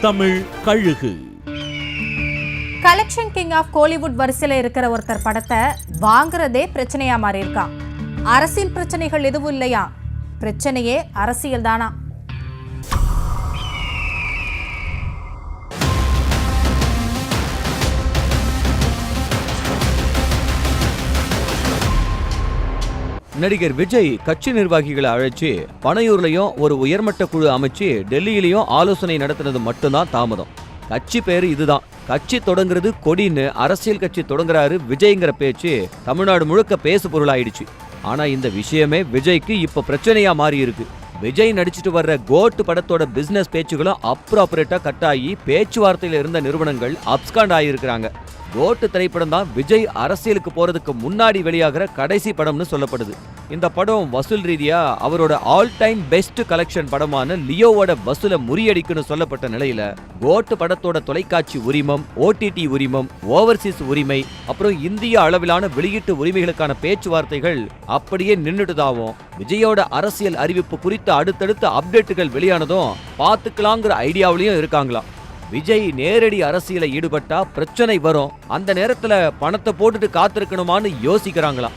தமிழ் கழுகு. Collection king of Kollywood வரிசையில் இருக்கிற ஒருத்தர் படத்தை வாங்குறதே பிரச்சனையா மாறி இருக்கான் அரசியல் பிரச்சனைகள் எதுவும் இல்லையா? பிரச்சனையே அரசியல் தானா நடிகர் விஜய் கட்சி நிர்வாகிகளை அழைச்சு பனையூர்லயும் ஒரு உயர்மட்ட குழு அமைச்சு டெல்லியிலையும் ஆலோசனை நடத்தினது மட்டும்தான் தாமதம். கட்சி பேரு இதுதான். கட்சி தொடங்குறது கொடின்னு அரசியல் கட்சி தொடங்குறாரு விஜய்ங்கிற பேச்சு தமிழ்நாடு முழுக்க பேசு பொருளாயிடுச்சு. ஆனா இந்த விஷயமே விஜய்க்கு இப்ப பிரச்சனையா மாறி இருக்கு விஜய் நடிச்சிட்டு வர்ற கோட் படத்தோட பிசினஸ் பேச்சுகளும் அப்ராப்பரேட்டா கட் ஆகி பேச்சுவார்த்தையில இருந்த நிறுவனங்கள் அப்ஸ்காண்ட் ஆகியிருக்கிறாங்க கோட்டு திரைப்படம் தான் விஜய் அரசியலுக்கு போறதுக்கு முன்னாடி வெளியாகிற கடைசி படம்னு சொல்லப்படுது. இந்த படம் வசூல் ரீதியா அவரோட ஆல் டைம் பெஸ்ட் கலெக்ஷன் படமான லியோவோட வசூலை முறியடிக்குன்னு சொல்லப்பட்ட நிலையில கோட்டு படத்தோட தொலைக்காட்சி உரிமம் ஓடிடி உரிமம் ஓவர்சீஸ் உரிமை அப்புறம் இந்திய அளவிலான வெளியீட்டு உரிமைகளுக்கான பேச்சுவார்த்தைகள் அப்படியே நின்றுட்டுதாவும் விஜயோட அரசியல் அறிவிப்பு குறித்த அடுத்தடுத்த அப்டேட்டுகள் வெளியானதும் பாத்துக்கலாங்கிற ஐடியாவிலையும் இருக்காங்களாம். விஜய் நேரடி அரசியல ஈடுபட்டா பிரச்சனை வரும். அந்த நேரத்துல பணத்தை போட்டுட்டு காத்திருக்கணுமான்னு யோசிக்கிறாங்களாம்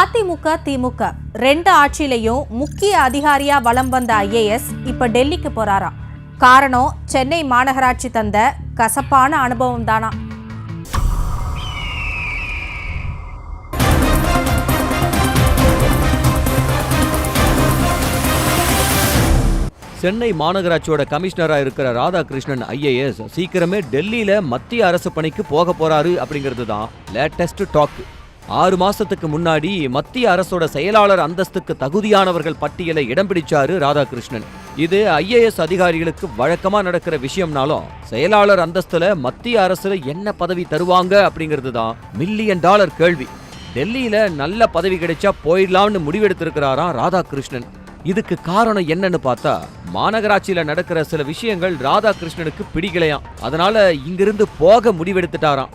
அதிமுக திமுக ரெண்டு ஆட்சியிலையும் முக்கிய அதிகாரியா வலம் வந்த ஐஏஎஸ் இப்ப டெல்லிக்கு போறாராம். காரணம் சென்னை மாநகராட்சி தந்த கசப்பான அனுபவம் தானா சென்னை மாநகராட்சியோட கமிஷனராக இருக்கிற ராதாகிருஷ்ணன் ஐஏஎஸ் சீக்கிரமே டெல்லியில மத்திய அரசு பணிக்கு போக போறாரு அப்படிங்கிறது தான் லேட்டஸ்ட் டாக். ஆறு மாசத்துக்கு முன்னாடி மத்திய அரசோட செயலாளர் அந்தஸ்துக்கு தகுதியானவர்கள் பட்டியலை இடம் பிடிச்சாரு ராதாகிருஷ்ணன். இது ஐஏஎஸ் அதிகாரிகளுக்கு வழக்கமா நடக்கிற விஷயம்னாலும் செயலாளர் அந்தஸ்துல மத்திய அரசுல என்ன பதவி தருவாங்க அப்படிங்கிறது தான் மில்லியன் டாலர் கேள்வி. டெல்லியில நல்ல பதவி கிடைச்சா போயிடலாம்னு முடிவெடுத்திருக்கிறாராம் ராதாகிருஷ்ணன். இதுக்கு காரணம் என்னன்னு பார்த்தா மாநகராட்சியில நடக்கிற சில விஷயங்கள் ராதாகிருஷ்ணனுக்கு பிடிக்கலையாம். அதனால இங்கிருந்து போக முடிவெடுத்துட்டாராம்.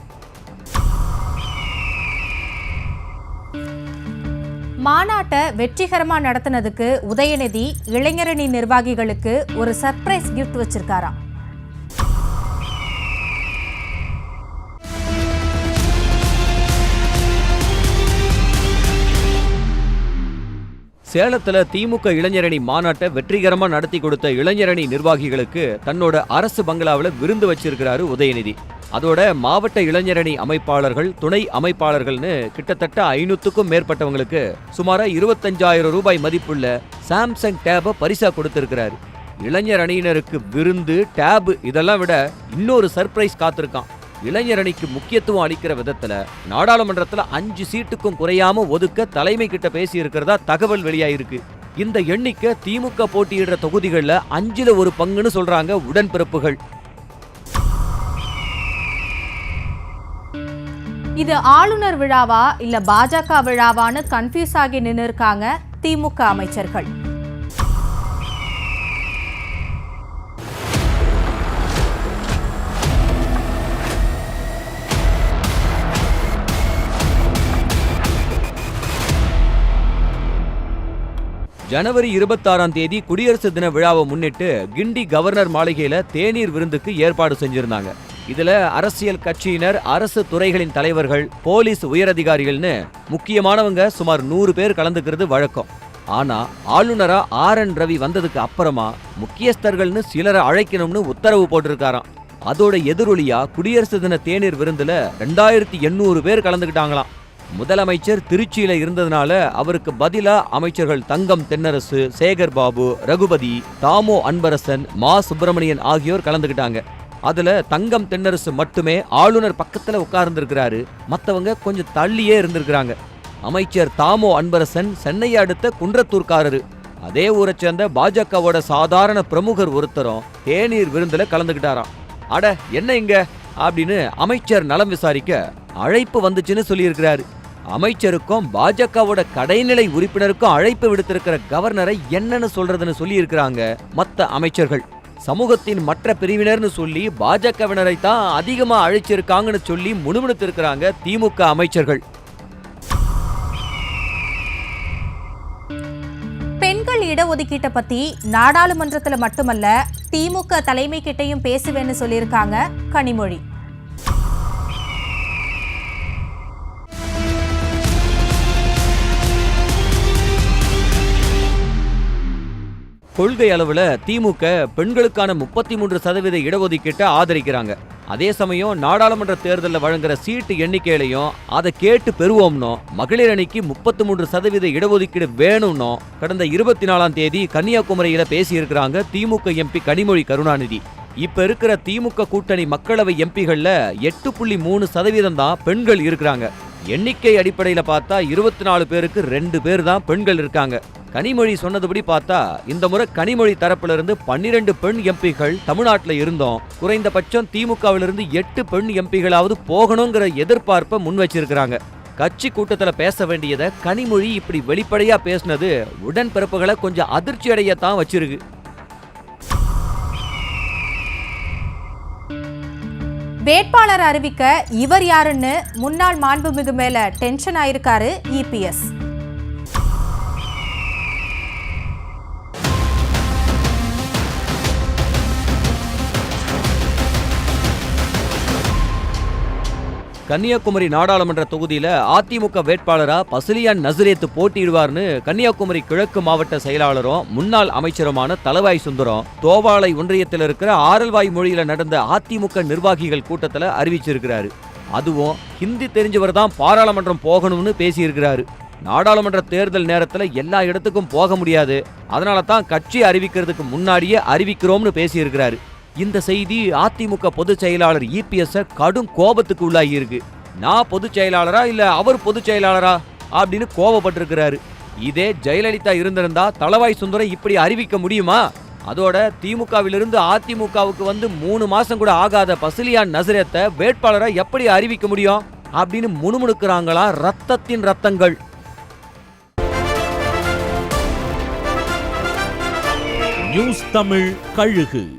மாநாட்டை வெற்றிகரமா நடத்தினதுக்கு உதயநிதி இளைஞரணி நிர்வாகிகளுக்கு ஒரு சர்ப்ரைஸ் கிஃப்ட் வச்சிருக்காராம். சேலத்துல திமுக இளைஞரணி மாநாட்டை வெற்றிகரமா நடத்தி கொடுத்த இளைஞரணி நிர்வாகிகளுக்கு தன்னோட அரசு பங்களாவில் விருந்து வச்சிருக்கிறாரு உதயநிதி. அதோட மாவட்ட இளைஞரணி அமைப்பாளர்கள் துணை அமைப்பாளர்கள்னு கிட்டத்தட்ட ஐநூத்துக்கும் மேற்பட்டவங்களுக்கு சுமார இருபத்தஞ்சாயிரம் ரூபாய் மதிப்புள்ள சாம்சங் டேபை பரிசா கொடுத்திருக்கிறாரு. இளைஞர் அணியினருக்கு விருந்து டேபு இதெல்லாம் விட இன்னொரு சர்ப்ரைஸ் காத்திருக்கான். இளைஞர் அணிக்கு முக்கியத்துவம் அளிக்கிற விதத்துல நாடாளுமன்றத்துல அஞ்சு சீட்டுக்கும் குறையாம ஒதுக்க தலைமை கிட்ட பேசி இருக்கிறதா தகவல் வெளியாயிருக்கு. இந்த எண்ணிக்கை திமுக போட்டியிடுற தொகுதிகள்ல அஞ்சுல ஒரு பங்குன்னு சொல்றாங்க உடன்பிறப்புகள். இது ஆளுநர் விழாவா இல்ல பாஜக விழாவான்னு கன்ஃபியூஸ் ஆகி நின்று இருக்காங்க திமுக அமைச்சர்கள்? ஜனவரி இருபத்தாறாம் தேதி குடியரசு தின விழாவை முன்னிட்டு கிண்டி கவர்னர் மாளிகையில தேநீர் விருந்துக்கு ஏற்பாடு செஞ்சிருந்தாங்க. இதுல அரசியல் கட்சியினர் அரசு துறைகளின் தலைவர்கள் போலீஸ் உயரதிகாரிகள்னு முக்கியமானவங்க சுமார் நூறு பேர் கலந்துக்கிறது வழக்கம். ஆனா ஆளுநரா ஆர் என் ரவி வந்ததுக்கு அப்புறமா முக்கியஸ்தர்கள்னு சிலரை அழைக்கணும்னு உத்தரவு போட்டிருக்காராம். அதோட எதிரொலியா குடியரசு தின தேநீர் விருந்துல ரெண்டாயிரத்தி எண்ணூறு பேர் கலந்துக்கிட்டாங்களாம். முதலமைச்சர் திருச்சியில இருந்ததுனால அவருக்கு பதிலா அமைச்சர்கள் தங்கம் தென்னரசு சேகர் பாபு ரகுபதி தாமோ அன்பரசன் மா சுப்பிரமணியன் ஆகியோர் கலந்துக்கிட்டாங்க அதுல தங்கம் தென்னரசு மட்டுமே ஆளுநர் பக்கத்துல உட்கார்ந்துருக்கிறாரு. மற்றவங்க கொஞ்சம் தள்ளியே இருந்திருக்கிறாங்க. அமைச்சர் தாமோ அன்பரசன் சென்னையை அடுத்த குன்றத்தூர்காரரு. அதே ஊரை சேர்ந்த பாஜகவோட சாதாரண பிரமுகர் ஒருத்தரும் தேநீர் விருந்துல கலந்துக்கிட்டாராம் அட என்ன இங்க? அப்படின்னு அமைச்சர் நலம் விசாரிக்க அழைப்பு வந்துச்சுன்னு சொல்லியிருக்கிறாரு. அமைச்சருக்கும் பாஜகவோட கடைநிலை உறுப்பினருக்கும் அழைப்பு விடுத்திருக்கிற கவர்னரை என்னன்னு சொல்றதுன்னு சொல்லி இருக்கிறாங்க அமைச்சர்கள். சமூகத்தின் மற்ற பிரிவினர்னு சொல்லி பாஜகவினரை தான் அதிகமா அழைச்சிருக்காங்கன்னு சொல்லி முணுமுணுத்திருக்கிறாங்க திமுக அமைச்சர்கள். பெண்கள் இடஒதுக்கீட்டை பத்தி நாடாளுமன்றத்துல மட்டுமல்ல திமுக தலைமை கிட்டையும் பேசுவேன்னு சொல்லியிருக்காங்க கனிமொழி. கொள்கை அளவுல திமுக பெண்களுக்கான முப்பத்தி மூன்று சதவீத இடஒதுக்கீட்டை ஆதரிக்கிறாங்க. அதே சமயம் நாடாளுமன்ற தேர்தலில் வழங்குற சீட்டு எண்ணிக்கையிலையும் அதை கேட்டு பெறுவோம்னோ மகளிர் அணிக்கு முப்பத்தி மூன்று சதவீத இடஒதுக்கீடு வேணும்னோ கடந்த இருபத்தி நாலாம் தேதி கன்னியாகுமரியில பேசியிருக்கிறாங்க திமுக எம்பி கனிமொழி கருணாநிதி. இப்ப இருக்கிற திமுக கூட்டணி மக்களவை எம்பிகள்ல எட்டு புள்ளி மூணு சதவீதம் தான் பெண்கள் இருக்கிறாங்க. எண்ணிக்கை அடிப்படையில் பார்த்தா இருபத்தி நாலு பேருக்கு ரெண்டு பேர் தான் பெண்கள் இருக்காங்க. கனிமொழி சொன்னதுபடி பார்த்தா இந்த முறை கனிமொழி தரப்பிலிருந்து பன்னிரண்டு பெண் எம்பிகள் தமிழ்நாட்டில் இருந்தோம். குறைந்தபட்சம் திமுகவிலிருந்து எட்டு பெண் எம்பிகளாவது போகணுங்கிற எதிர்பார்ப்பை முன் வச்சிருக்கிறாங்க கட்சி கூட்டத்தில் பேச வேண்டியதை கனிமொழி இப்படி வெளிப்படையாக பேசினது உடன்பிறப்புகளை கொஞ்சம் அதிர்ச்சி அடையத்தான் வச்சிருக்கு. வேட்பாளர் அறிவிக்க இவர் யாருன்னு முன்னாள் மாண்புமிகு மேல டென்ஷன் ஆயிருக்காரு இபிஎஸ் கன்னியாகுமரி நாடாளுமன்ற தொகுதியில் அதிமுக வேட்பாளராக பசிலியான் நசரேத்து போட்டியிடுவார்னு கன்னியாகுமரி கிழக்கு மாவட்ட செயலாளரும் முன்னாள் அமைச்சருமான தலவாய் சுந்தரம் தோவாளை ஒன்றியத்தில் இருக்கிற ஆரல்வாய் மொழியில நடந்த அதிமுக நிர்வாகிகள் கூட்டத்தில் அறிவிச்சிருக்கிறாரு. அதுவும் ஹிந்தி தெரிஞ்சவர் தான் பாராளுமன்றம் போகணும்னு பேசியிருக்கிறாரு. நாடாளுமன்ற தேர்தல் நேரத்தில் எல்லா இடத்துக்கும் போக முடியாது. அதனால தான் கட்சி அறிவிக்கிறதுக்கு முன்னாடியே அறிவிக்கிறோம்னு பேசியிருக்கிறாரு. இந்த செய்தி அதிமுக பொதுச் செயலாளர் இபிஎஸ் கடும் கோபத்துக்கு உள்ளாகி இருக்கு. நான் பொதுச் செயலாளரா இல்ல அவர் பொதுச் செயலாளரா? அப்படின்னு கோபப்பட்டிருக்கிறாரு. இதே ஜெயலலிதா இருந்திருந்தா தளவாய் சுந்தரம் இப்படி அறிவிக்க முடியுமா? அதோட திமுகவிலிருந்து அதிமுகவுக்கு வந்து மூணு மாசம் கூட ஆகாத பசிலியான் நசரத்தை வேட்பாளரை எப்படி அறிவிக்க முடியும்? அப்படின்னு முணுமுணுக்கிறாங்களா ரத்தத்தின் ரத்தங்கள். நியூஸ் தமிழ் கழுகு.